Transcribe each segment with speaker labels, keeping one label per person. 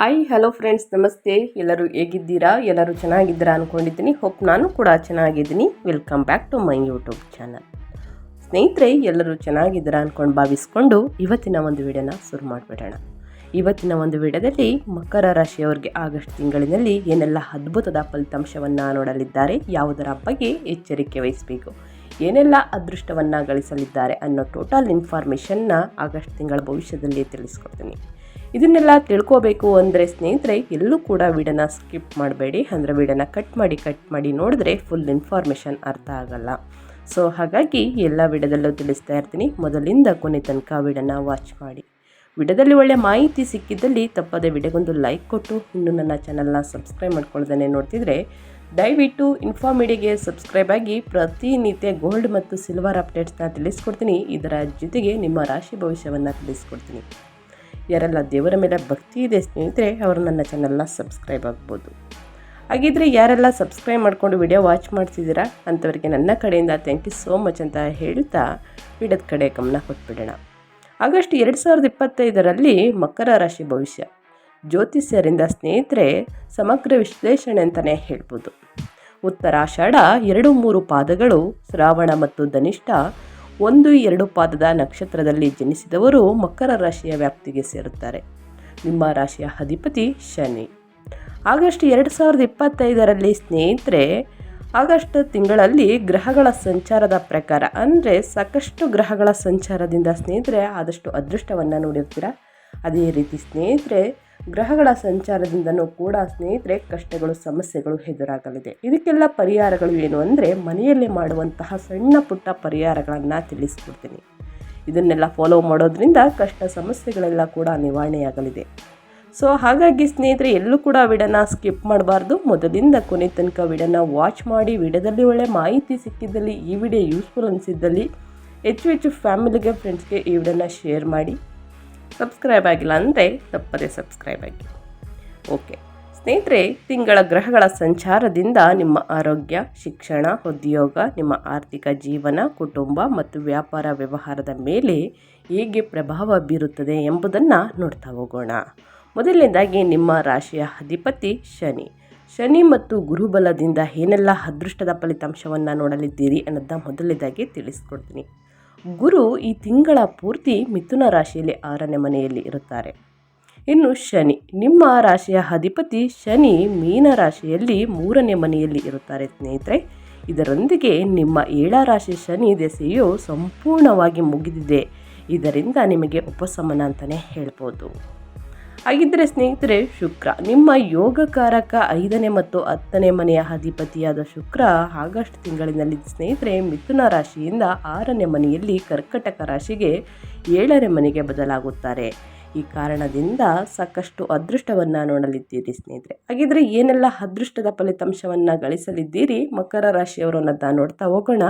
Speaker 1: Hi hello friends ನಮಸ್ತೆ. ಎಲ್ಲರೂ ಹೇಗಿದ್ದೀರಾ? ಎಲ್ಲರೂ ಚೆನ್ನಾಗಿದ್ದೀರಾ ಅಂದ್ಕೊಂಡಿದ್ದೀನಿ ಹೋಪ್ ನಾನು ಕೂಡ ಚೆನ್ನಾಗಿದ್ದೀನಿ. Welcome back to my YouTube channel ಸ್ನೇಹಿತರೆ, ಎಲ್ಲರೂ ಚೆನ್ನಾಗಿದ್ದೀರಾ ಅಂದ್ಕೊಂಡು ಭಾವಿಸ್ಕೊಂಡು ಇವತ್ತಿನ ಒಂದು ವಿಡಿಯೋನ ಶುರು ಮಾಡಿಬಿಡೋಣ. ಇವತ್ತಿನ ಒಂದು ವಿಡಿಯೋದಲ್ಲಿ ಮಕರ ರಾಶಿಯವರಿಗೆ ಆಗಸ್ಟ್ ತಿಂಗಳಿನಲ್ಲಿ ಏನೆಲ್ಲ ಅದ್ಭುತದ ಫಲಿತಾಂಶವನ್ನು ನೋಡಲಿದ್ದಾರೆ, ಯಾವುದರ ಬಗ್ಗೆ ಎಚ್ಚರಿಕೆ ವಹಿಸಬೇಕು, ಏನೆಲ್ಲ ಅದೃಷ್ಟವನ್ನು ಗಳಿಸಲಿದ್ದಾರೆ ಅನ್ನೋ ಟೋಟಲ್ ಇನ್ಫಾರ್ಮೇಷನ್ನ ಆಗಸ್ಟ್ ತಿಂಗಳ ಭವಿಷ್ಯದಲ್ಲಿ ತಿಳಿಸ್ಕೊಡ್ತೀನಿ. ಇದನ್ನೆಲ್ಲ ತಿಳ್ಕೋಬೇಕು ಅಂದರೆ ಸ್ನೇಹಿತರೆ, ಎಲ್ಲೂ ಕೂಡ ವಿಡನ ಸ್ಕಿಪ್ ಮಾಡಬೇಡಿ. ಅಂದರೆ ವಿಡನ ಕಟ್ ಮಾಡಿ ಕಟ್ ಮಾಡಿ ನೋಡಿದ್ರೆ ಫುಲ್ ಇನ್ಫಾರ್ಮೇಷನ್ ಅರ್ಥ ಆಗಲ್ಲ. ಸೊ ಹಾಗಾಗಿ ಎಲ್ಲ ವಿಡದಲ್ಲೂ ತಿಳಿಸ್ತಾ ಇರ್ತೀನಿ. ಮೊದಲಿಂದ ಕೊನೆ ತನಕ ವಿಡನ ವಾಚ್ ಮಾಡಿ. ವಿಡದಲ್ಲಿ ಒಳ್ಳೆ ಮಾಹಿತಿ ಸಿಕ್ಕಿದ್ದಲ್ಲಿ ತಪ್ಪದೆ ವಿಡಿಯೋಗೊಂದು ಲೈಕ್ ಕೊಟ್ಟು ಇನ್ನು ನನ್ನ ಚಾನಲ್ನ ಸಬ್ಸ್ಕ್ರೈಬ್ ಮಾಡ್ಕೊಳ್ದೇ ನೋಡ್ತಿದ್ರೆ, ದಯವಿಟ್ಟು ಇನ್ಫಾರ್ಮಿಡಿಗೆ ಸಬ್ಸ್ಕ್ರೈಬ್ ಆಗಿ ಪ್ರತಿನಿತ್ಯ ಗೋಲ್ಡ್ ಮತ್ತು ಸಿಲ್ವರ್ ಅಪ್ಡೇಟ್ಸ್ನ ತಿಳಿಸ್ಕೊಡ್ತೀನಿ. ಇದರ ಜೊತೆಗೆ ನಿಮ್ಮ ರಾಶಿ ಭವಿಷ್ಯವನ್ನು ತಿಳಿಸ್ಕೊಡ್ತೀನಿ. ಯಾರೆಲ್ಲ ದೇವರ ಮೇಲೆ ಭಕ್ತಿ ಇದೆ ಸ್ನೇಹಿತರೆ, ಅವರು ನನ್ನ ಚಾನಲ್ನ ಸಬ್ಸ್ಕ್ರೈಬ್ ಆಗ್ಬೋದು. ಹಾಗಿದ್ರೆ ಯಾರೆಲ್ಲ ಸಬ್ಸ್ಕ್ರೈಬ್ ಮಾಡಿಕೊಂಡು ವಿಡಿಯೋ ವಾಚ್ ಮಾಡ್ತಿದ್ದೀರಾ, ಅಂಥವರಿಗೆ ನನ್ನ ಕಡೆಯಿಂದ ಥ್ಯಾಂಕ್ ಯು ಸೋ ಮಚ್ ಅಂತ ಹೇಳ್ತಾ ವಿಡಿಯೋದ ಕಡೆ ಗಮನ ಕೊಟ್ಬಿಡೋಣ. ಆಗಸ್ಟ್ ಎರಡು ಸಾವಿರದ ಇಪ್ಪತ್ತೈದರಲ್ಲಿ ಮಕರ ರಾಶಿ ಭವಿಷ್ಯ. ಜ್ಯೋತಿಷ್ಯರಿಂದ ಸ್ನೇಹಿತರೆ, ಸಮಗ್ರ ವಿಶ್ಲೇಷಣೆ ಅಂತಲೇ ಹೇಳ್ಬೋದು. ಉತ್ತರಾಷಾಢ ಎರಡು ಮೂರು ಪಾದಗಳು ಶ್ರಾವಣ ಮತ್ತು ಧನಿಷ್ಠ ಒಂದು ಎರಡು ಪಾದದ ನಕ್ಷತ್ರದಲ್ಲಿ ಜನಿಸಿದವರು ಮಕರ ರಾಶಿಯ ವ್ಯಾಪ್ತಿಗೆ ಸೇರುತ್ತಾರೆ. ನಿಮ್ಮ ರಾಶಿಯ ಅಧಿಪತಿ ಶನಿ. ಆಗಸ್ಟ್ ಎರಡು ಸಾವಿರದ ಇಪ್ಪತ್ತೈದರಲ್ಲಿ ಸ್ನೇಹಿತರೆ, ಆಗಸ್ಟ್ ತಿಂಗಳಲ್ಲಿ ಗ್ರಹಗಳ ಸಂಚಾರದ ಪ್ರಕಾರ, ಅಂದರೆ ಸಾಕಷ್ಟು ಗ್ರಹಗಳ ಸಂಚಾರದಿಂದ ಸ್ನೇಹಿತರೆ, ಆದಷ್ಟು ಅದೃಷ್ಟವನ್ನು ನೋಡಿರ್ತೀರ? ಅದೇ ರೀತಿ ಸ್ನೇಹಿತರೆ ಗ್ರಹಗಳ ಸಂಚಾರದಿಂದನೂ ಕೂಡ ಸ್ನೇಹಿತರೆ ಕಷ್ಟಗಳು, ಸಮಸ್ಯೆಗಳು ಎದುರಾಗಲಿದೆ. ಇದಕ್ಕೆಲ್ಲ ಪರಿಹಾರಗಳು ಏನು ಅಂದರೆ ಮನೆಯಲ್ಲೇ ಮಾಡುವಂತಹ ಸಣ್ಣ ಪುಟ್ಟ ಪರಿಹಾರಗಳನ್ನು ತಿಳಿಸ್ಕೊಡ್ತೀನಿ. ಇದನ್ನೆಲ್ಲ ಫಾಲೋ ಮಾಡೋದ್ರಿಂದ ಕಷ್ಟ, ಸಮಸ್ಯೆಗಳೆಲ್ಲ ಕೂಡ ನಿವಾರಣೆಯಾಗಲಿದೆ. ಸೊ ಹಾಗಾಗಿ ಸ್ನೇಹಿತರೆ, ಎಲ್ಲೂ ಕೂಡ ವಿಡನ ಸ್ಕಿಪ್ ಮಾಡಬಾರ್ದು. ಮೊದಲಿಂದ ಕೊನೆ ತನಕ ವಿಡನ ವಾಚ್ ಮಾಡಿ, ವಿಡದಲ್ಲಿ ಒಳ್ಳೆ ಮಾಹಿತಿ ಸಿಕ್ಕಿದ್ದಲ್ಲಿ, ಈ ವಿಡಿಯೋ ಯೂಸ್ಫುಲ್ ಅನಿಸಿದ್ದಲ್ಲಿ, ಹೆಚ್ಚು ಹೆಚ್ಚು ಫ್ಯಾಮಿಲಿಗೆ ಫ್ರೆಂಡ್ಸ್ಗೆ ಈ ವಿಡನ್ನ ಶೇರ್ ಮಾಡಿ. ಸಬ್ಸ್ಕ್ರೈಬ್ ಆಗಿಲ್ಲ ಅಂದರೆ ತಪ್ಪದೆ ಸಬ್ಸ್ಕ್ರೈಬ್ ಆಗಿ. ಓಕೆ. ಸ್ನೇಹಿತರೆ, ತಿಂಗಳ ಗ್ರಹಗಳ ಸಂಚಾರದಿಂದ ನಿಮ್ಮ ಆರೋಗ್ಯ, ಶಿಕ್ಷಣ, ಉದ್ಯೋಗ, ನಿಮ್ಮ ಆರ್ಥಿಕ ಜೀವನ, ಕುಟುಂಬ ಮತ್ತು ವ್ಯಾಪಾರ ವ್ಯವಹಾರದ ಮೇಲೆ ಹೇಗೆ ಪ್ರಭಾವ ಬೀರುತ್ತದೆ ಎಂಬುದನ್ನು ನೋಡ್ತಾ ಹೋಗೋಣ. ಮೊದಲನೇದಾಗಿ, ನಿಮ್ಮ ರಾಶಿಯ ಅಧಿಪತಿ ಶನಿ. ಶನಿ ಮತ್ತು ಗುರುಬಲದಿಂದ ಏನೆಲ್ಲ ಅದೃಷ್ಟದ ಫಲಿತಾಂಶವನ್ನು ನೋಡಲಿದ್ದೀರಿ ಅನ್ನೋದನ್ನ ಮೊದಲನೇದಾಗಿ ತಿಳಿಸ್ಕೊಡ್ತೀನಿ. ಗುರು ಈ ತಿಂಗಳ ಪೂರ್ತಿ ಮಿಥುನ ರಾಶಿಯಲ್ಲಿ ಆರನೇ ಮನೆಯಲ್ಲಿ ಇರುತ್ತಾರೆ. ಇನ್ನು ಶನಿ, ನಿಮ್ಮ ರಾಶಿಯ ಅಧಿಪತಿ ಶನಿ ಮೀನ ರಾಶಿಯಲ್ಲಿ ಮೂರನೇ ಮನೆಯಲ್ಲಿ ಇರುತ್ತಾರೆ ಸ್ನೇಹಿತರೆ. ಇದರೊಂದಿಗೆ ನಿಮ್ಮ ಏಳ ರಾಶಿ ಶನಿ ದೆಸೆಯು ಸಂಪೂರ್ಣವಾಗಿ ಮುಗಿದಿದೆ. ಇದರಿಂದ ನಿಮಗೆ ಉಪಶಮನ ಅಂತಲೇ ಹೇಳ್ಬೋದು. ಹಾಗಿದ್ದರೆ ಸ್ನೇಹಿತರೆ, ಶುಕ್ರ. ನಿಮ್ಮ ಯೋಗಕಾರಕ ಐದನೇ ಮತ್ತು ಹತ್ತನೇ ಮನೆಯ ಅಧಿಪತಿಯಾದ ಶುಕ್ರ ಆಗಸ್ಟ್ ತಿಂಗಳಿನಲ್ಲಿ ಸ್ನೇಹಿತರೆ, ಮಿಥುನ ರಾಶಿಯಿಂದ ಆರನೇ ಮನೆಯಲ್ಲಿ ಕರ್ಕಟಕ ರಾಶಿಗೆ ಏಳನೇ ಮನೆಗೆ ಬದಲಾಗುತ್ತಾರೆ. ಈ ಕಾರಣದಿಂದ ಸಾಕಷ್ಟು ಅದೃಷ್ಟವನ್ನು ನೋಡಲಿದ್ದೀರಿ ಸ್ನೇಹಿತರೆ. ಹಾಗಿದ್ರೆ ಏನೆಲ್ಲ ಅದೃಷ್ಟದ ಫಲಿತಾಂಶವನ್ನು ಗಳಿಸಲಿದ್ದೀರಿ, ಮಕರ ರಾಶಿಯವರು ಅನ್ನೋದನ್ನ ನೋಡ್ತಾ ಹೋಗೋಣ.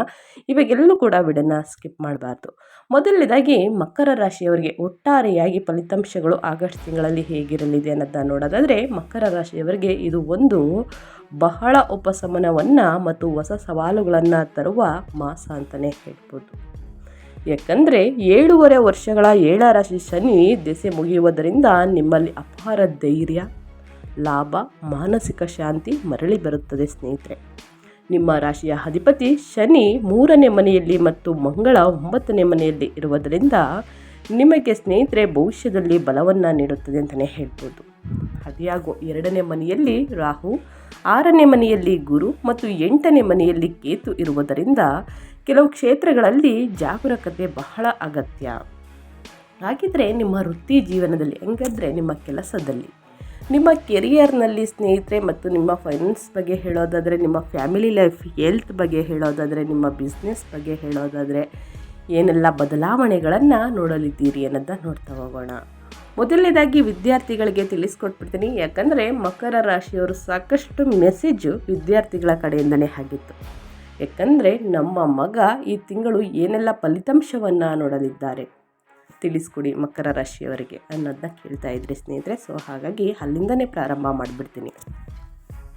Speaker 1: ಇವಾಗೆಲ್ಲೂ ಕೂಡ ಬಿಡನ್ನು ಸ್ಕಿಪ್ ಮಾಡಬಾರ್ದು. ಮೊದಲನೇದಾಗಿ ಮಕರ ರಾಶಿಯವರಿಗೆ ಒಟ್ಟಾರೆಯಾಗಿ ಫಲಿತಾಂಶಗಳು ಆಗಸ್ಟ್ ತಿಂಗಳಲ್ಲಿ ಹೇಗಿರಲಿದೆ ಅನ್ನೋದನ್ನ ನೋಡೋದಾದರೆ, ಮಕರ ರಾಶಿಯವರಿಗೆ ಇದು ಒಂದು ಬಹಳ ಉಪಶಮನವನ್ನು ಮತ್ತು ಹೊಸ ಸವಾಲುಗಳನ್ನು ತರುವ ಮಾಸ ಅಂತಲೇ ಹೇಳ್ಬೋದು. ಯಾಕಂದರೆ ಏಳೂವರೆ ವರ್ಷಗಳ ಏಳರಾಶಿ ಶನಿ ದೆಸೆ ಮುಗಿಯುವುದರಿಂದ ನಿಮ್ಮಲ್ಲಿ ಅಪಾರ ಧೈರ್ಯ, ಲಾಭ, ಮಾನಸಿಕ ಶಾಂತಿ ಮರಳಿ ಬರುತ್ತದೆ ಸ್ನೇಹಿತರೆ. ನಿಮ್ಮ ರಾಶಿಯ ಅಧಿಪತಿ ಶನಿ ಮೂರನೇ ಮನೆಯಲ್ಲಿ ಮತ್ತು ಮಂಗಳ ಒಂಬತ್ತನೇ ಮನೆಯಲ್ಲಿ ಇರುವುದರಿಂದ ನಿಮಗೆ ಸ್ನೇಹಿತರೆ ಭವಿಷ್ಯದಲ್ಲಿ ಬಲವನ್ನು ನೀಡುತ್ತದೆ ಅಂತಲೇ ಹೇಳ್ಬೋದು. ಅದಿಯಾಗೋ ಎರಡನೇ ಮನೆಯಲ್ಲಿ ರಾಹು, ಆರನೇ ಮನೆಯಲ್ಲಿ ಗುರು ಮತ್ತು ಎಂಟನೇ ಮನೆಯಲ್ಲಿ ಕೇತು ಇರುವುದರಿಂದ ಕೆಲವು ಕ್ಷೇತ್ರಗಳಲ್ಲಿ ಜಾಗರೂಕತೆ ಬಹಳ ಅಗತ್ಯ. ಹಾಗಿದ್ರೆ ನಿಮ್ಮ ವೃತ್ತಿ ಜೀವನದಲ್ಲಿ ಹೆಂಗಂದರೆ ನಿಮ್ಮ ಕೆಲಸದಲ್ಲಿ, ನಿಮ್ಮ ಕೆರಿಯರ್ನಲ್ಲಿ ಸ್ನೇಹಿತರೆ ಮತ್ತು ನಿಮ್ಮ ಫೈನಾನ್ಸ್ ಬಗ್ಗೆ ಹೇಳೋದಾದರೆ, ನಿಮ್ಮ ಫ್ಯಾಮಿಲಿ ಲೈಫ್ ಹೆಲ್ತ್ ಬಗ್ಗೆ ಹೇಳೋದಾದರೆ, ನಿಮ್ಮ ಬಿಸ್ನೆಸ್ ಬಗ್ಗೆ ಹೇಳೋದಾದರೆ ಏನೆಲ್ಲ ಬದಲಾವಣೆಗಳನ್ನು ನೋಡಲಿದ್ದೀರಿ ಅನ್ನೋದನ್ನ ನೋಡ್ತಾ ಹೋಗೋಣ. ಮೊದಲನೇದಾಗಿ ವಿದ್ಯಾರ್ಥಿಗಳಿಗೆ ತಿಳಿಸ್ಕೊಟ್ಬಿಡ್ತೀನಿ. ಯಾಕಂದರೆ ಮಕರ ರಾಶಿಯವರು ಸಾಕಷ್ಟು ಮೆಸೇಜು ವಿದ್ಯಾರ್ಥಿಗಳ ಕಡೆಯಿಂದನೇ ಆಗಿತ್ತು. ಯಾಕಂದರೆ ನಮ್ಮ ಮಗ ಈ ತಿಂಗಳು ಏನೆಲ್ಲ ಫಲಿತಾಂಶವನ್ನು ನೋಡಲಿದ್ದಾರೆ. ತಿಳಿಸ್ಕೊಡಿ ಮಕರ ರಾಶಿಯವರಿಗೆ ಅನ್ನೋದನ್ನ ಕೇಳ್ತಾ ಇದ್ರಿ ಸ್ನೇಹಿತರೆ. ಸೊ ಹಾಗಾಗಿ ಅಲ್ಲಿಂದನೇ ಪ್ರಾರಂಭ ಮಾಡಿಬಿಡ್ತೀನಿ.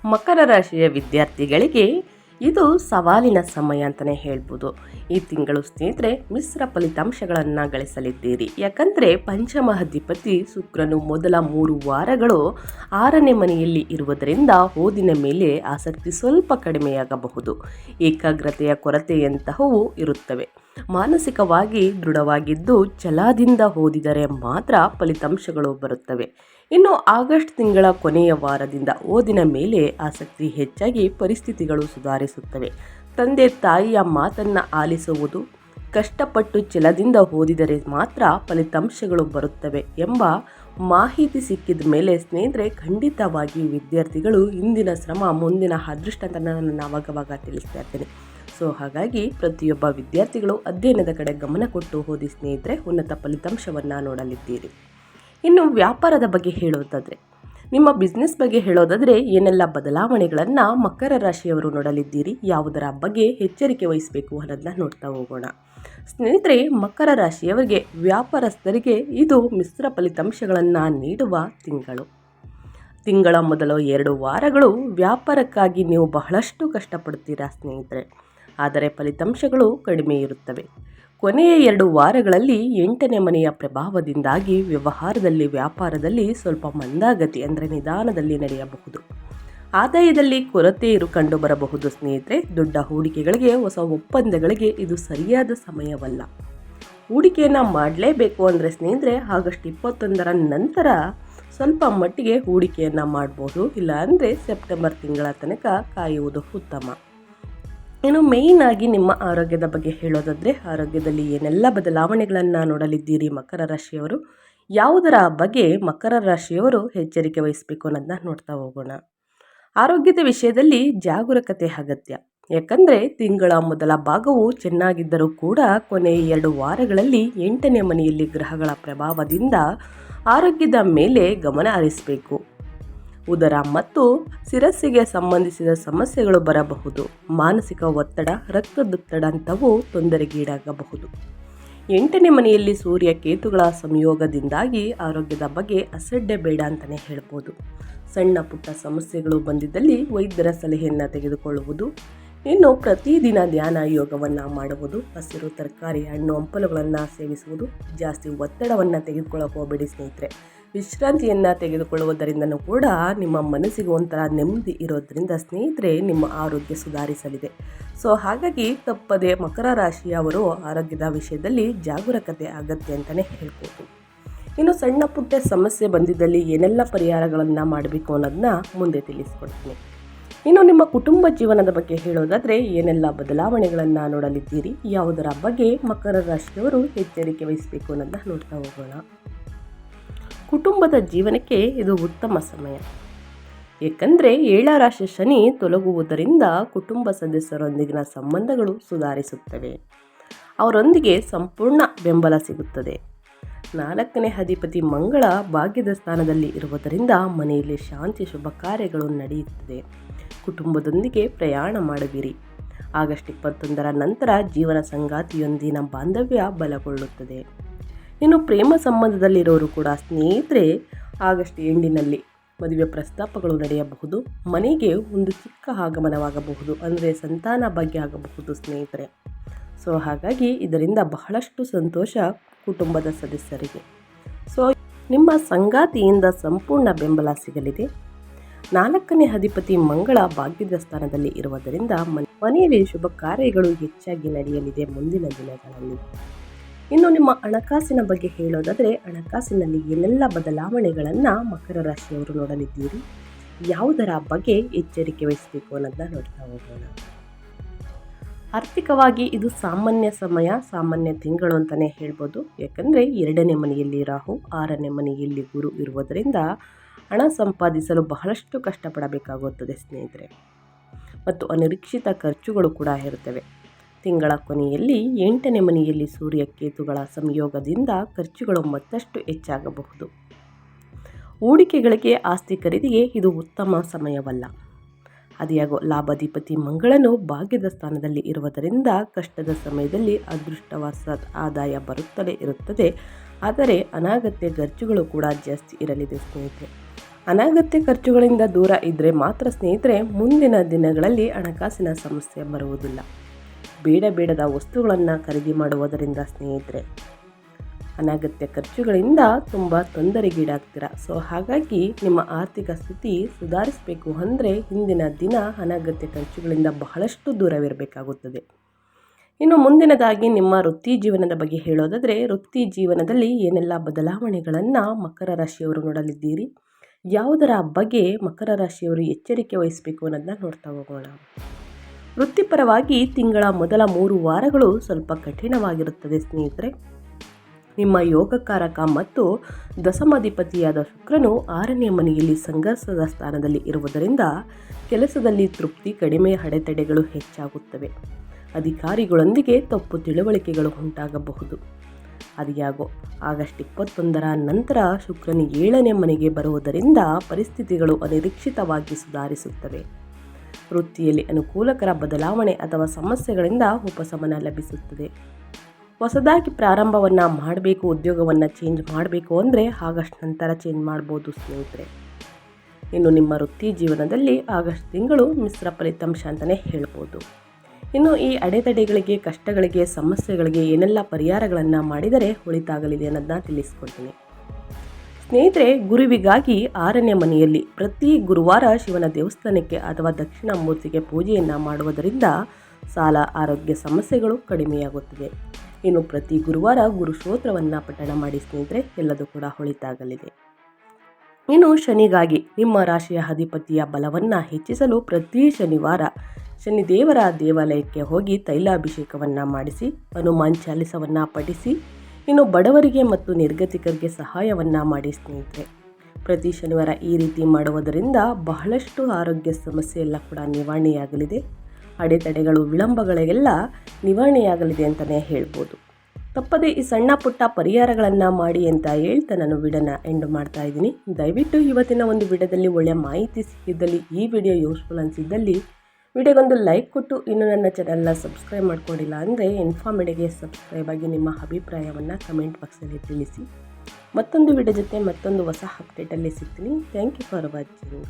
Speaker 1: ಮಕರ ರಾಶಿಯ ವಿದ್ಯಾರ್ಥಿಗಳಿಗೆ ಇದು ಸವಾಲಿನ ಸಮಯ ಅಂತಲೇ ಹೇಳ್ಬೋದು. ಈ ತಿಂಗಳು ಸ್ನೇಹಿತರೆ, ಮಿಶ್ರ ಫಲಿತಾಂಶಗಳನ್ನು ಗಳಿಸಲಿದ್ದೀರಿ. ಯಾಕಂದರೆ ಪಂಚಮಹಾಧಿಪತಿ ಶುಕ್ರನು ಮೊದಲ ಮೂರು ವಾರಗಳು ಆರನೇ ಮನೆಯಲ್ಲಿ ಇರುವುದರಿಂದ ಓದಿನ ಮೇಲೆ ಆಸಕ್ತಿ ಸ್ವಲ್ಪ ಕಡಿಮೆಯಾಗಬಹುದು. ಏಕಾಗ್ರತೆಯ ಕೊರತೆಯಂತಹವು ಇರುತ್ತವೆ. ಮಾನಸಿಕವಾಗಿ ದೃಢವಾಗಿದ್ದು ಛಲದಿಂದ ಓದಿದರೆ ಮಾತ್ರ ಫಲಿತಾಂಶಗಳು ಬರುತ್ತವೆ. ಇನ್ನು ಆಗಸ್ಟ್ ತಿಂಗಳ ಕೊನೆಯ ವಾರದಿಂದ ಓದಿನ ಮೇಲೆ ಆಸಕ್ತಿ ಹೆಚ್ಚಾಗಿ ಪರಿಸ್ಥಿತಿಗಳು ಸುಧಾರಿಸುತ್ತವೆ. ತಂದೆ ತಾಯಿಯ ಮಾತನ್ನು ಆಲಿಸುವುದು, ಕಷ್ಟಪಟ್ಟು ಛಲದಿಂದ ಓದಿದರೆ ಮಾತ್ರ ಫಲಿತಾಂಶಗಳು ಬರುತ್ತವೆ ಎಂಬ ಮಾಹಿತಿ ಸಿಕ್ಕಿದ ಮೇಲೆ ಸ್ನೇಹಿತರೆ, ಖಂಡಿತವಾಗಿ ವಿದ್ಯಾರ್ಥಿಗಳು ಇಂದಿನ ಶ್ರಮ, ಮುಂದಿನ ಅದೃಷ್ಟ ಅಂತ ನಾನು ಅವಾಗವಾಗ ತಿಳಿಸ್ತಾ ಇರ್ತೇನೆ. ಸೊ, ಹಾಗಾಗಿ ಪ್ರತಿಯೊಬ್ಬ ವಿದ್ಯಾರ್ಥಿಗಳು ಅಧ್ಯಯನದ ಕಡೆ ಗಮನ ಕೊಟ್ಟು ಓದಿ ಸ್ನೇಹಿತರೆ, ಉನ್ನತ ಫಲಿತಾಂಶವನ್ನು ನೋಡಲಿದ್ದೀರಿ. ಇನ್ನು ವ್ಯಾಪಾರದ ಬಗ್ಗೆ ಹೇಳೋದಾದರೆ ನಿಮ್ಮ ಬಿಸ್ನೆಸ್ ಬಗ್ಗೆ ಹೇಳೋದಾದರೆ ಏನೆಲ್ಲ ಬದಲಾವಣೆಗಳನ್ನು ಮಕರ ರಾಶಿಯವರು ನೋಡಲಿದ್ದೀರಿ, ಯಾವುದರ ಬಗ್ಗೆ ಎಚ್ಚರಿಕೆ ವಹಿಸಬೇಕು ಅನ್ನೋದನ್ನ ನೋಡ್ತಾ ಹೋಗೋಣ. ಸ್ನೇಹಿತರೆ, ಮಕರ ರಾಶಿಯವರಿಗೆ ವ್ಯಾಪಾರಸ್ಥರಿಗೆ ಇದು ಮಿಶ್ರ ಫಲಿತಾಂಶಗಳನ್ನು ನೀಡುವ ತಿಂಗಳು. ತಿಂಗಳ ಮೊದಲು ಎರಡು ವಾರಗಳು ವ್ಯಾಪಾರಕ್ಕಾಗಿ ನೀವು ಬಹಳಷ್ಟು ಕಷ್ಟಪಡ್ತೀರಾ ಸ್ನೇಹಿತರೆ, ಆದರೆ ಫಲಿತಾಂಶಗಳು ಕಡಿಮೆ ಇರುತ್ತವೆ. ಕೊನೆಯ ಎರಡು ವಾರಗಳಲ್ಲಿ ಎಂಟನೇ ಮನೆಯ ಪ್ರಭಾವದಿಂದಾಗಿ ವ್ಯವಹಾರದಲ್ಲಿ, ವ್ಯಾಪಾರದಲ್ಲಿ ಸ್ವಲ್ಪ ಮಂದಾಗತಿ ಅಂದರೆ ನಿಧಾನದಲ್ಲಿ ನಡೆಯಬಹುದು. ಆದಾಯದಲ್ಲಿ ಕೊರತೆ ಇರು ಕಂಡು ಬರಬಹುದು ಸ್ನೇಹಿತರೆ. ದೊಡ್ಡ ಹೂಡಿಕೆಗಳಿಗೆ, ಹೊಸ ಒಪ್ಪಂದಗಳಿಗೆ ಇದು ಸರಿಯಾದ ಸಮಯವಲ್ಲ. ಹೂಡಿಕೆಯನ್ನು ಮಾಡಲೇಬೇಕು ಅಂದರೆ ಸ್ನೇಹಿತರೆ, ಆಗಸ್ಟ್ ಇಪ್ಪತ್ತೊಂದರ ನಂತರ ಸ್ವಲ್ಪ ಮಟ್ಟಿಗೆ ಹೂಡಿಕೆಯನ್ನು ಮಾಡ್ಬೋದು. ಇಲ್ಲ ಅಂದರೆ ಸೆಪ್ಟೆಂಬರ್ ತಿಂಗಳ ತನಕ ಕಾಯುವುದು ಉತ್ತಮ. ಇನ್ನು ಮೇಯ್ನ್ ಆಗಿ ನಿಮ್ಮ ಆರೋಗ್ಯದ ಬಗ್ಗೆ ಹೇಳೋದಾದರೆ, ಆರೋಗ್ಯದಲ್ಲಿ ಏನೆಲ್ಲ ಬದಲಾವಣೆಗಳನ್ನು ನೋಡಲಿದ್ದೀರಿ ಮಕರ ರಾಶಿಯವರು? ಯಾವುದರ ಬಗ್ಗೆ ಮಕರ ರಾಶಿಯವರು ಎಚ್ಚರಿಕೆ ವಹಿಸಬೇಕು ಅನ್ನೋದನ್ನ ನೋಡ್ತಾ ಹೋಗೋಣ. ಆರೋಗ್ಯದ ವಿಷಯದಲ್ಲಿ ಜಾಗರೂಕತೆ ಅಗತ್ಯ. ಯಾಕಂದರೆ ತಿಂಗಳ ಮೊದಲ ಭಾಗವು ಚೆನ್ನಾಗಿದ್ದರೂ ಕೂಡ ಕೊನೆಯ ಎರಡು ವಾರಗಳಲ್ಲಿ ಎಂಟನೇ ಮನೆಯಲ್ಲಿ ಗ್ರಹಗಳ ಪ್ರಭಾವದಿಂದ ಆರೋಗ್ಯದ ಮೇಲೆ ಗಮನ ಹರಿಸಬೇಕು. ಉದರ ಮತ್ತು ಶಿರಸ್ಸಿಗೆ ಸಂಬಂಧಿಸಿದ ಸಮಸ್ಯೆಗಳು ಬರಬಹುದು. ಮಾನಸಿಕ ಒತ್ತಡ ರಕ್ತದೊತ್ತಡಂಥವು ತೊಂದರೆಗೀಡಾಗಬಹುದು. ಎಂಟನೇ ಮನೆಯಲ್ಲಿ ಸೂರ್ಯ ಕೇತುಗಳ ಸಂಯೋಗದಿಂದಾಗಿ ಆರೋಗ್ಯದ ಬಗ್ಗೆ ಅಸಡ್ಡೆ ಬೇಡ ಅಂತಲೇ ಹೇಳ್ಬೋದು. ಸಣ್ಣ ಪುಟ್ಟ ಸಮಸ್ಯೆಗಳು ಬಂದಿದ್ದಲ್ಲಿ ವೈದ್ಯರ ಸಲಹೆಯನ್ನು ತೆಗೆದುಕೊಳ್ಳುವುದು. ಇನ್ನು ಪ್ರತಿದಿನ ಧ್ಯಾನ ಯೋಗವನ್ನು ಮಾಡುವುದು. ಹಸಿರು ತರಕಾರಿ, ಹಣ್ಣು, ಹಂಪಲುಗಳನ್ನು ಸೇವಿಸುವುದು. ಜಾಸ್ತಿ ಒತ್ತಡವನ್ನು ತೆಗೆದುಕೊಳ್ಳೋಕೆ ಸ್ನೇಹಿತರೆ. ವಿಶ್ರಾಂತಿಯನ್ನು ತೆಗೆದುಕೊಳ್ಳುವುದರಿಂದನೂ ಕೂಡ ನಿಮ್ಮ ಮನಸ್ಸಿಗೆ ಒಂಥರ ನೆಮ್ಮದಿ ಇರೋದರಿಂದ ಸ್ನೇಹಿತರೆ, ನಿಮ್ಮ ಆರೋಗ್ಯ ಸುಧಾರಿಸಲಿದೆ. ಸೊ, ಹಾಗಾಗಿ ತಪ್ಪದೆ ಮಕರ ರಾಶಿಯವರು ಆರೋಗ್ಯದ ವಿಷಯದಲ್ಲಿ ಜಾಗರೂಕತೆ ಅಗತ್ಯ ಅಂತಲೇ ಹೇಳ್ಬೋದು. ಇನ್ನು ಸಣ್ಣ ಪುಟ್ಟ ಸಮಸ್ಯೆ ಬಂದಿದ್ದಲ್ಲಿ ಏನೆಲ್ಲ ಪರಿಹಾರಗಳನ್ನು ಮಾಡಬೇಕು ಅನ್ನೋದನ್ನ ಮುಂದೆ ತಿಳಿಸ್ಕೊಡ್ತೀನಿ. ಇನ್ನು ನಿಮ್ಮ ಕುಟುಂಬ ಜೀವನದ ಬಗ್ಗೆ ಹೇಳೋದಾದರೆ, ಏನೆಲ್ಲ ಬದಲಾವಣೆಗಳನ್ನು ನೋಡಲಿದ್ದೀರಿ, ಯಾವುದರ ಬಗ್ಗೆ ಮಕರ ರಾಶಿಯವರು ಎಚ್ಚರಿಕೆ ವಹಿಸಬೇಕು ಅನ್ನೋದನ್ನ ನೋಡ್ತಾ ಹೋಗೋಣ. ಕುಟುಂಬದ ಜೀವನಕ್ಕೆ ಇದು ಉತ್ತಮ ಸಮಯ. ಏಕೆಂದರೆ ಏಳರಾಶಿ ಶನಿ ತೊಲಗುವುದರಿಂದ ಕುಟುಂಬ ಸದಸ್ಯರೊಂದಿಗಿನ ಸಂಬಂಧಗಳು ಸುಧಾರಿಸುತ್ತವೆ. ಅವರೊಂದಿಗೆ ಸಂಪೂರ್ಣ ಬೆಂಬಲ ಸಿಗುತ್ತದೆ. ನಾಲ್ಕನೇ ಅಧಿಪತಿ ಮಂಗಳ ಭಾಗ್ಯದ ಸ್ಥಾನದಲ್ಲಿ ಇರುವುದರಿಂದ ಮನೆಯಲ್ಲಿ ಶಾಂತಿ ಶುಭ ಕಾರ್ಯಗಳು ನಡೆಯುತ್ತದೆ. ಕುಟುಂಬದೊಂದಿಗೆ ಪ್ರಯಾಣ ಮಾಡುವಿರಿ. ಆಗಸ್ಟ್ ಇಪ್ಪತ್ತೊಂದರ ನಂತರ ಜೀವನ ಸಂಗಾತಿಯೊಂದಿನ ಬಾಂಧವ್ಯ ಬಲಗೊಳ್ಳುತ್ತದೆ. ಇನ್ನು ಪ್ರೇಮ ಸಂಬಂಧದಲ್ಲಿರೋರು ಕೂಡ ಸ್ನೇಹಿತರೆ ಆಗಸ್ಟ್ ಎಂಡಿನಲ್ಲಿ ಮದುವೆ ಪ್ರಸ್ತಾಪಗಳು ನಡೆಯಬಹುದು. ಮನೆಗೆ ಒಂದು ಚಿಕ್ಕ ಆಗಮನವಾಗಬಹುದು. ಅಂದರೆ ಸಂತಾನ ಭಾಗ್ಯ ಆಗಬಹುದು ಸ್ನೇಹಿತರೆ. ಸೊ, ಹಾಗಾಗಿ ಇದರಿಂದ ಬಹಳಷ್ಟು ಸಂತೋಷ ಕುಟುಂಬದ ಸದಸ್ಯರಿಗೆ. ಸೊ, ನಿಮ್ಮ ಸಂಗಾತಿಯಿಂದ ಸಂಪೂರ್ಣ ಬೆಂಬಲ ಸಿಗಲಿದೆ. ನಾಲ್ಕನೇ ಅಧಿಪತಿ ಮಂಗಳ ಭಾಗ್ಯದ ಸ್ಥಾನದಲ್ಲಿ ಇರುವುದರಿಂದ ಮನೆಯಲ್ಲಿ ಶುಭ ಕಾರ್ಯಗಳು ಹೆಚ್ಚಾಗಿ ನಡೆಯಲಿದೆ ಮುಂದಿನ ದಿನಗಳಲ್ಲಿ. ಇನ್ನು ನಿಮ್ಮ ಹಣಕಾಸಿನ ಬಗ್ಗೆ ಹೇಳೋದಾದರೆ, ಹಣಕಾಸಿನಲ್ಲಿ ಏನೆಲ್ಲ ಬದಲಾವಣೆಗಳನ್ನು ಮಕರ ರಾಶಿಯವರು ನೋಡಲಿದ್ದೀರಿ? ಯಾವುದರ ಬಗ್ಗೆ ಎಚ್ಚರಿಕೆ ವಹಿಸಬೇಕು ಅನ್ನೋದನ್ನ ನೋಡ್ತಾ ಹೋಗೋಣ. ಆರ್ಥಿಕವಾಗಿ ಇದು ಸಾಮಾನ್ಯ ಸಮಯ, ಸಾಮಾನ್ಯ ತಿಂಗಳು ಅಂತಲೇ ಹೇಳ್ಬೋದು. ಯಾಕಂದರೆ ಎರಡನೇ ಮನೆಯಲ್ಲಿ ರಾಹು, ಆರನೇ ಮನೆಯಲ್ಲಿ ಗುರು ಇರುವುದರಿಂದ ಹಣ ಸಂಪಾದಿಸಲು ಬಹಳಷ್ಟು ಕಷ್ಟಪಡಬೇಕಾಗುತ್ತದೆ ಸ್ನೇಹಿತರೆ. ಮತ್ತು ಅನಿರೀಕ್ಷಿತ ಖರ್ಚುಗಳು ಕೂಡ ಇರುತ್ತವೆ. ತಿಂಗಳ ಕೊನೆಯಲ್ಲಿ ಎಂಟನೇ ಮನೆಯಲ್ಲಿ ಸೂರ್ಯ ಕೇತುಗಳ ಸಂಯೋಗದಿಂದ ಖರ್ಚುಗಳು ಮತ್ತಷ್ಟು ಹೆಚ್ಚಾಗಬಹುದು. ಹೂಡಿಕೆಗಳಿಗೆ ಆಸ್ತಿ ಖರೀದಿಗೆ ಇದು ಉತ್ತಮ ಸಮಯವಲ್ಲ. ಅದಿಯಾಗೋ ಲಾಭಾಧಿಪತಿ ಮಂಗಳನು ಭಾಗ್ಯದ ಸ್ಥಾನದಲ್ಲಿ ಇರುವುದರಿಂದ ಕಷ್ಟದ ಸಮಯದಲ್ಲಿ ಅದೃಷ್ಟವಾಸ ಆದಾಯ ಬರುತ್ತಲೇ ಇರುತ್ತದೆ. ಆದರೆ ಅನಾಗತ್ಯ ಖರ್ಚುಗಳು ಕೂಡ ಜಾಸ್ತಿ ಇರಲಿದೆ ಸ್ನೇಹಿತರೆ. ಅನಾಗತ್ಯ ಖರ್ಚುಗಳಿಂದ ದೂರ ಇದ್ದರೆ ಮಾತ್ರ ಸ್ನೇಹಿತರೆ, ಮುಂದಿನ ದಿನಗಳಲ್ಲಿ ಹಣಕಾಸಿನ ಸಮಸ್ಯೆ ಬರುವುದಿಲ್ಲ. ಬೇಡ ಬೇಡದ ವಸ್ತುಗಳನ್ನು ಖರೀದಿ ಮಾಡುವುದರಿಂದ ಸ್ನೇಹಿತರೆ. ಅನಗತ್ಯ ಖರ್ಚುಗಳಿಂದ ತುಂಬ ತೊಂದರೆಗೀಡಾಗ್ತೀರ? ಸೊ ಹಾಗಾಗಿ ನಿಮ್ಮ ಆರ್ಥಿಕ ಸ್ಥಿತಿ ಸುಧಾರಿಸಬೇಕು ಅಂದರೆ ಹಿಂದಿನ ದಿನ ಅನಗತ್ಯ ಖರ್ಚುಗಳಿಂದ ಬಹಳಷ್ಟು ದೂರವಿರಬೇಕಾಗುತ್ತದೆ. ಇನ್ನು ಮುಂದಿನದಾಗಿ ನಿಮ್ಮ ವೃತ್ತಿ ಜೀವನದ ಬಗ್ಗೆ ಹೇಳೋದಾದರೆ, ವೃತ್ತಿ ಜೀವನದಲ್ಲಿ ಏನೆಲ್ಲ ಬದಲಾವಣೆಗಳನ್ನು ಮಕರ ರಾಶಿಯವರು ನೋಡಲಿದ್ದೀರಿ? ಯಾವುದರ ಬಗ್ಗೆ ಮಕರ ರಾಶಿಯವರು ಎಚ್ಚರಿಕೆ ವಹಿಸಬೇಕು ಅನ್ನೋದನ್ನ ನೋಡ್ತಾ ಹೋಗೋಣ. ವೃತ್ತಿಪರವಾಗಿ ತಿಂಗಳ ಮೊದಲ ಮೂರು ವಾರಗಳು ಸ್ವಲ್ಪ ಕಠಿಣವಾಗಿರುತ್ತದೆ, ಸ್ನೇಹಿತರೆ. ನಿಮ್ಮ ಯೋಗಕಾರಕ ಮತ್ತು ದಶಮಾಧಿಪತಿಯಾದ ಶುಕ್ರನು ಆರನೇ ಮನೆಯಲ್ಲಿ ಸಂಘರ್ಷದ ಸ್ಥಾನದಲ್ಲಿ ಇರುವುದರಿಂದ ಕೆಲಸದಲ್ಲಿ ತೃಪ್ತಿ, ಕಡಿಮೆ ಅಡೆತಡೆಗಳು ಹೆಚ್ಚಾಗುತ್ತವೆ. ಅಧಿಕಾರಿಗಳೊಂದಿಗೆ ತಪ್ಪು ತಿಳುವಳಿಕೆಗಳು ಉಂಟಾಗಬಹುದು. ಅದಿಯಾಗೋ ಆಗಸ್ಟ್ ಇಪ್ಪತ್ತೊಂದರ ನಂತರ ಶುಕ್ರನು ಏಳನೇ ಮನೆಗೆ ಬರುವುದರಿಂದ ಪರಿಸ್ಥಿತಿಗಳು ಅನಿರೀಕ್ಷಿತವಾಗಿ ಸುಧಾರಿಸುತ್ತವೆ. ವೃತ್ತಿಯಲ್ಲಿ ಅನುಕೂಲಕರ ಬದಲಾವಣೆ ಅಥವಾ ಸಮಸ್ಯೆಗಳಿಂದ ಉಪಶಮನ ಲಭಿಸುತ್ತದೆ. ಹೊಸದಾಗಿ ಪ್ರಾರಂಭವನ್ನು ಮಾಡಬೇಕು, ಉದ್ಯೋಗವನ್ನು ಚೇಂಜ್ ಮಾಡಬೇಕು ಅಂದರೆ ಆಗಸ್ಟ್ ನಂತರ ಚೇಂಜ್ ಮಾಡ್ಬೋದು ಸ್ನೇಹಿತರೆ. ಇನ್ನು ನಿಮ್ಮ ವೃತ್ತಿ ಜೀವನದಲ್ಲಿ ಆಗಸ್ಟ್ ತಿಂಗಳು ಮಿಶ್ರ ಫಲಿತಾಂಶ ಅಂತಲೇ ಹೇಳ್ಬೋದು. ಇನ್ನು ಈ ಅಡೆತಡೆಗಳಿಗೆ, ಕಷ್ಟಗಳಿಗೆ, ಸಮಸ್ಯೆಗಳಿಗೆ ಏನೆಲ್ಲ ಪರಿಹಾರಗಳನ್ನು ಮಾಡಿದರೆ ಒಳಿತಾಗಲಿದೆ ಅನ್ನೋದನ್ನ ತಿಳಿಸ್ಕೊಡ್ತೀನಿ. ಸ್ನೇಹಿತರೆ, ಗುರುವಿಗಾಗಿ ಆರನೇ ಮನೆಯಲ್ಲಿ ಪ್ರತಿ ಗುರುವಾರ ಶಿವನ ದೇವಸ್ಥಾನಕ್ಕೆ ಅಥವಾ ದಕ್ಷಿಣ ಮೂರ್ತಿಗೆ ಪೂಜೆಯನ್ನು ಮಾಡುವುದರಿಂದ ಸಾಲ, ಆರೋಗ್ಯ ಸಮಸ್ಯೆಗಳು ಕಡಿಮೆಯಾಗುತ್ತದೆ ಇನ್ನು ಪ್ರತಿ ಗುರುವಾರ ಗುರು ಸ್ತೋತ್ರವನ್ನು ಪಠಣ ಮಾಡಿ ಸ್ನೇಹಿತರೆ, ಎಲ್ಲದೂ ಕೂಡ ಹೊಳಿತಾಗಲಿದೆ. ಇನ್ನು ಶನಿಗಾಗಿ ನಿಮ್ಮ ರಾಶಿಯ ಅಧಿಪತಿಯ ಬಲವನ್ನು ಹೆಚ್ಚಿಸಲು ಪ್ರತಿ ಶನಿವಾರ ಶನಿದೇವರ ದೇವಾಲಯಕ್ಕೆ ಹೋಗಿ ತೈಲಾಭಿಷೇಕವನ್ನು ಮಾಡಿಸಿ, ಹನುಮಾನ್ ಚಾಲಿಸವನ್ನು ಪಠಿಸಿ ಇನ್ನು ಬಡವರಿಗೆ ಮತ್ತು ನಿರ್ಗತಿಕರಿಗೆ ಸಹಾಯವನ್ನು ಮಾಡಿ ಸ್ನೇಹಿತರೆ. ಪ್ರತಿ ಶನಿವಾರ ಈ ರೀತಿ ಮಾಡುವುದರಿಂದ ಬಹಳಷ್ಟು ಆರೋಗ್ಯ ಸಮಸ್ಯೆ ಎಲ್ಲ ಕೂಡ ನಿವಾರಣೆಯಾಗಲಿದೆ. ಅಡೆತಡೆಗಳು ವಿಳಂಬಗಳಿಗೆಲ್ಲ ನಿವಾರಣೆಯಾಗಲಿದೆ ಅಂತಲೇ ಹೇಳ್ಬೋದು. ತಪ್ಪದೆ ಈ ಸಣ್ಣ ಪುಟ್ಟ ಪರಿಹಾರಗಳನ್ನು ಮಾಡಿ ಅಂತ ಹೇಳ್ತಾ ನಾನು ವಿಡಿಯೋನ ಎಂಡ್ ಮಾಡ್ತಾ ಇದ್ದೀನಿ. ದಯವಿಟ್ಟು ಇವತ್ತಿನ ಒಂದು ವಿಡಿಯೋದಲ್ಲಿ ಒಳ್ಳೆಯ ಮಾಹಿತಿ ಸಿಕ್ಕಿದ್ದಲ್ಲಿ ಈ ವಿಡಿಯೋ ಯೂಸ್ಫುಲ್ ಅನಿಸಿದ್ದಲ್ಲಿ ವಿಡಿಯೋಗೊಂದು ಲೈಕ್ ಕೊಟ್ಟು ಇನ್ನು ನನ್ನ ಚಾನಲ್ನ ಸಬ್ಸ್ಕ್ರೈಬ್ ಮಾಡ್ಕೊಂಡಿಲ್ಲ ಅಂದರೆ ಇನ್ಫಾರ್ಮಿಡಿಗೆ ಸಬ್ಸ್ಕ್ರೈಬ್ ಆಗಿ ನಿಮ್ಮ ಅಭಿಪ್ರಾಯವನ್ನು ಕಮೆಂಟ್ ಬಾಕ್ಸಲ್ಲಿ ತಿಳಿಸಿ. ಮತ್ತೊಂದು ವಿಡಿಯೋ ಜೊತೆ ಮತ್ತೊಂದು ಹೊಸ ಅಪ್ಡೇಟಲ್ಲಿ ಸಿಗ್ತೀನಿ. Thank you for watching